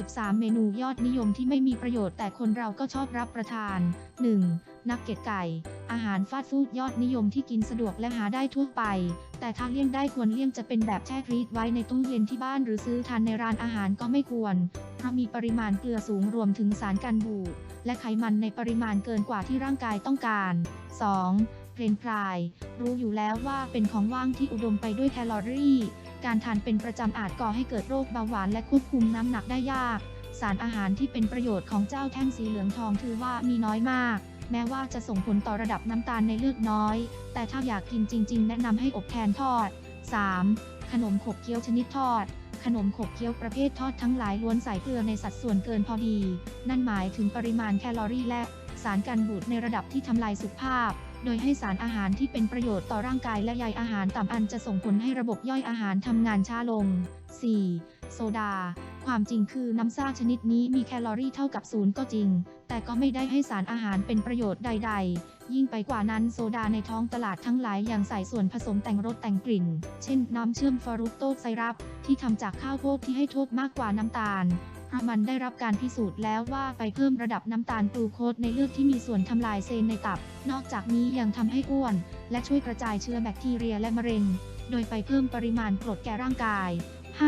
13 เมนูยอดนิยมที่ไม่มีประโยชน์แต่คนเราก็ชอบรับประทาน 1. นักเก็ตไก่ อาหารฟาสต์ฟู้ดยอดนิยมที่กินสะดวกและหาได้ทั่วไป แต่ถ้าเลี่ยงได้ควรเลี่ยงจะเป็นแบบแช่ฟรีซไว้ในตู้เย็นที่บ้านหรือซื้อทานในร้านอาหารก็ไม่ควร เพราะมีปริมาณเกลือสูงรวมถึงสารกันบูดและไขมันในปริมาณเกินกว่าที่ร่างกายต้องการ 2. เพลนพราย รู้อยู่แล้วว่าเป็นของว่างที่อุดมไปด้วยแคลอรี่ การทานเป็นประจำอาจก่อให้เกิดโรคเบาหวานและควบคุมน้ำหนักได้ยาก สารอาหารที่เป็นประโยชน์ของเจ้าแท่งสีเหลืองทองถือว่ามีน้อยมาก แม้ว่าจะส่งผลต่อระดับน้ำตาลในเลือดน้อย แต่ถ้าอยากกินจริง ๆ แนะนำให้อบแทนทอด 3. ขนมขบเคี้ยวชนิดทอดขนมขบเคี้ยวประเภททอดทั้งหลายล้วนใส่เกลือในสัดส่วนเกินพอดี นั่นหมายถึงปริมาณแคลอรี่และสารกันบูดในระดับที่ทำลายสุขภาพ โดยให้สารอาหารที่เป็นประโยชน์ต่อร่างกายและใยอาหารต่ำอันจะส่งผลให้ระบบย่อยอาหารทำงานช้าลง 4. โซดา ความจริงคือน้ำซ่าชนิดนี้มีแคลอรี่เท่ากับศูนย์ก็จริง แต่ก็ไม่ได้ให้สารอาหารเป็นประโยชน์ใด ๆ ยิ่งไปกว่านั้นโซดาในท้องตลาดทั้งหลายยังใส่ส่วนผสมแต่งรสแต่งกลิ่น เช่นน้ำเชื่อมฟรุตโตไซรัปที่ทำจากข้าวโพดที่ให้โทษมากกว่าน้ำตาล เพรามันได้รับการพิสูจน์แล้วว่าไปเพิ่มระดับน้ำตาลกลูโคสในเลือดที่มีส่วนทำลายเซลล์ในตับ นอกจากนี้ยังทำให้อ้วน และช่วยกระจายเชื้อแบคทีเรียและมะเร็ง โดยไปเพิ่มปริมาณกรดแก่ร่างกาย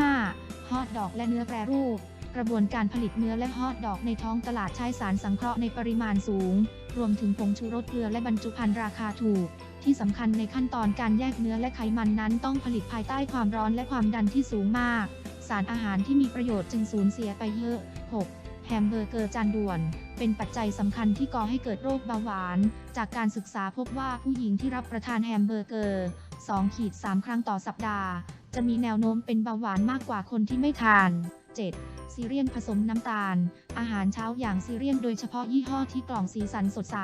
5. ฮอทดอกและเนื้อแปรรูป กระบวนการผลิตเนื้อและฮอทดอกในท้องตลาดใช้สารสังเคราะห์ในปริมาณสูง รวมถึงผงชูรสเกลือและบรรจุภัณฑ์ราคาถูกที่สำคัญในขั้นตอนการแยกเนื้อและไขมันนั้นต้องผลิตภายใต้ความร้อนและความดันที่สูงมาก สารอาหารที่มีประโยชน์จึงสูญเสียไปเยอะ 6. แฮมเบอร์เกอร์จานด่วน เป็นปัจจัยสำคัญที่ก่อให้เกิดโรคเบาหวาน จากการศึกษาพบว่าผู้หญิงที่รับประทานแฮมเบอร์เกอร์2ขีด3ครั้งต่อสัปดาห์ จะมีแนวโน้มเป็นเบาหวานมากกว่าคนที่ไม่ทาน 7. ซีเรียลผสมน้ำตาล อาหารเช้าอย่างซีเรียลโดยเฉพาะยี่ห้อที่กล่องสีสันสดใส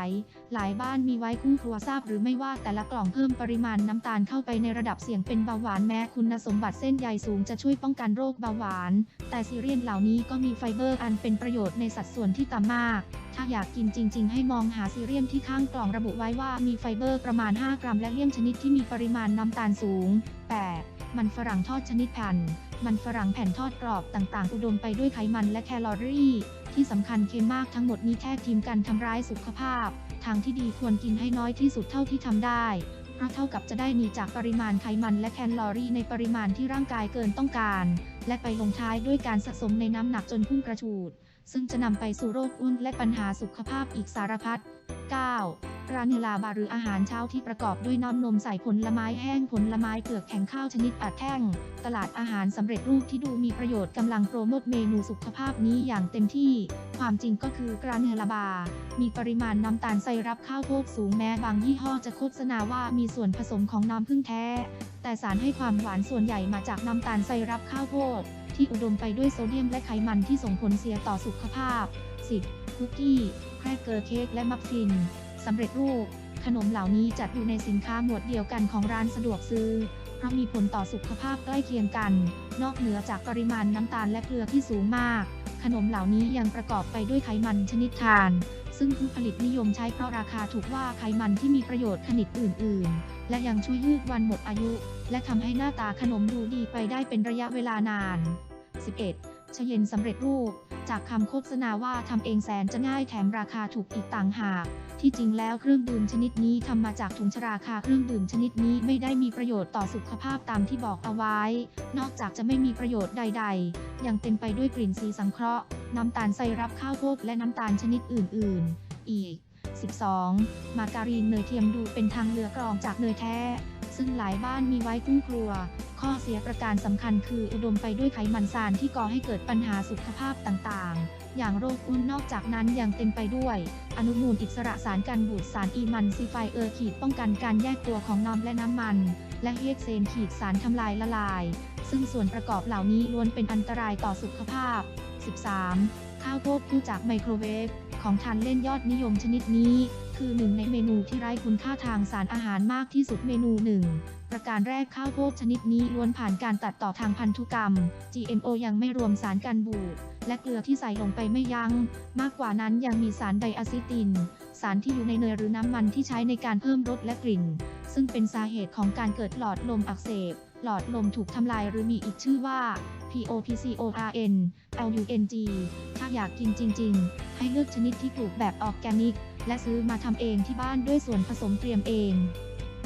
หลายบ้านมีไว้คู่ครัวทราบหรือไม่ว่าแต่ละกล่องเพิ่มปริมาณน้ำตาลเข้าไปในระดับเสี่ยงเป็นเบาหวานแม้คุณสมบัติเส้นใยสูงจะช่วยป้องกันโรคเบาหวาน แต่ซีเรียลเหล่านี้ก็มีไฟเบอร์อันเป็นประโยชน์ในสัดส่วนที่ต่ำมาก ถ้าอยากกินจริง ๆ ให้มองหาซีเรียลที่ข้างกล่องระบุไว้ว่ามีไฟเบอร์ประมาณ 5 กรัม และเลี่ยงชนิดที่มีปริมาณน้ำตาลสูง 8. มันฝรั่งทอดชนิดแผ่น มันฝรั่งแผ่นทอดกรอบต่างๆ อุดมไปด้วยไขมันและแคลอรี่ ที่สำคัญเค็มมากทั้งหมดนี้แค่ทีมกันทำร้ายสุขภาพ ทางที่ดีควรกินให้น้อยที่สุดเท่าที่ทำได้เพราะเท่ากับจะได้หนีจากปริมาณไขมันและแคลอรี่ในปริมาณที่ร่างกายเกินต้องการ และไปลงท้ายด้วยการสะสมในน้ำหนักจนพุ่งกระฉูด ซึ่งจะนำไปสู่โรคอ้วนและปัญหาสุขภาพอีกสารพัด 9. กราเนลาบาหรืออาหารเช้าที่ประกอบด้วยน้ำนมใส่ผลไม้แห้งผลไม้เปลือกแข็งข้าวชนิดอัดแท่ง ตลาดอาหารสำเร็จรูปที่ดูมีประโยชน์กำลังโปรโมทเมนูสุขภาพนี้อย่างเต็มที่ ความจริงก็คือกราเนลาบา มีปริมาณน้ำตาลไซรัปข้าวโพดสูงแม้บางยี่ห้อจะโฆษณาว่ามีส่วนผสมของน้ำผึ้งแท้ แต่สารให้ความหวานส่วนใหญ่มาจากน้ำตาลไซรัปข้าวโพด ที่อุดมไปด้วยโซเดียมและไขมันที่ส่งผลเสียต่อสุขภาพ 10. คุกกี้แครกเกอร์เค้กและมัฟฟินสำเร็จรูป ขนมเหล่านี้จัดอยู่ในสินค้าหมวดเดียวกันของร้านสะดวกซื้อ เพราะมีผลต่อสุขภาพใกล้เคียงกัน นอกเหนือจากปริมาณน้ำตาลและเกลือที่สูงมาก ขนมเหล่านี้ยังประกอบไปด้วยไขมันชนิดทาน ซึ่งผู้ผลิตนิยมใช้เพราะราคาถูกว่าไขมันที่มีประโยชน์ชนิดอื่น ๆ และยังช่วยยืดวันหมดอายุ และทำให้หน้าตาขนมดูดีไปได้เป็นระยะเวลานาน 11. ชเย็นสำเร็จรูป จากคำโฆษณาว่าทำเองแสนจะง่ายแถมราคาถูกอีกต่างหาก ที่จริงแล้วเครื่องดื่มชนิดนี้ทำมาจากถุงชราคาเครื่องดื่มชนิดนี้ไม่ได้มีประโยชน์ต่อสุขภาพตามที่บอกเอาไว้ นอกจากจะไม่มีประโยชน์ใด ๆ ยังเต็มไปด้วยกลิ่นสีสังเคราะห์ น้ำตาลไซรัปข้าวโพดและน้ำตาลชนิดอื่น ๆ อีก 12. มาการีนเนยเทียมดูเป็นทางเลือกรองจากเนยแท้ ซึ่งหลายบ้านมีไว้คุ้มครัว ข้อเสียประการสำคัญคืออุดมไปด้วยไขมันซานที่ก่อให้เกิดปัญหาสุขภาพต่างๆ อย่างโรคอ้วนนอกจากนั้นยังเต็มไปด้วย อนุมูลอิสระสารกันบูดสารอีมันซีไฟเออร์ขีดป้องกันการแยกตัวของน้ำและน้ำมัน และเฮกเซนขีดสารทำลายละลาย ซึ่งส่วนประกอบเหล่านี้ล้วนเป็นอันตรายต่อสุขภาพ 13. ข้าวโพดคู่จากไมโครเวฟของทานเล่นยอดนิยมชนิดนี้ คือหนึ่งในเมนูที่ไร้คุณค่าทางสารอาหารมากที่สุดเมนูหนึ่ง ประการแรกข้าวโพดชนิดนี้ล้วนผ่านการตัดต่อทางพันธุกรรม GMO ยังไม่รวมสารกันบูด และเกลือที่ใส่ลงไปไม่ยัง้ง มากกว่านั้นยังมีสารไดอะซิติน สารที่อยู่ในเนยหรือน้ำมันที่ใช้ในการเพิ่มรสและกลิ่น ซึ่งเป็นสาเหตุของการเกิดหลอดลมอักเสบ หลอดลมถูกทำลายหรือมีอีกชื่อว่า POPCORN LUNG ถ้าอยากกินจริง ๆ ให้เลือกชนิดที่ปลูกแบบออร์แกนิก และซื้อมาทำเองที่บ้านด้วยส่วนผสมเตรียมเอง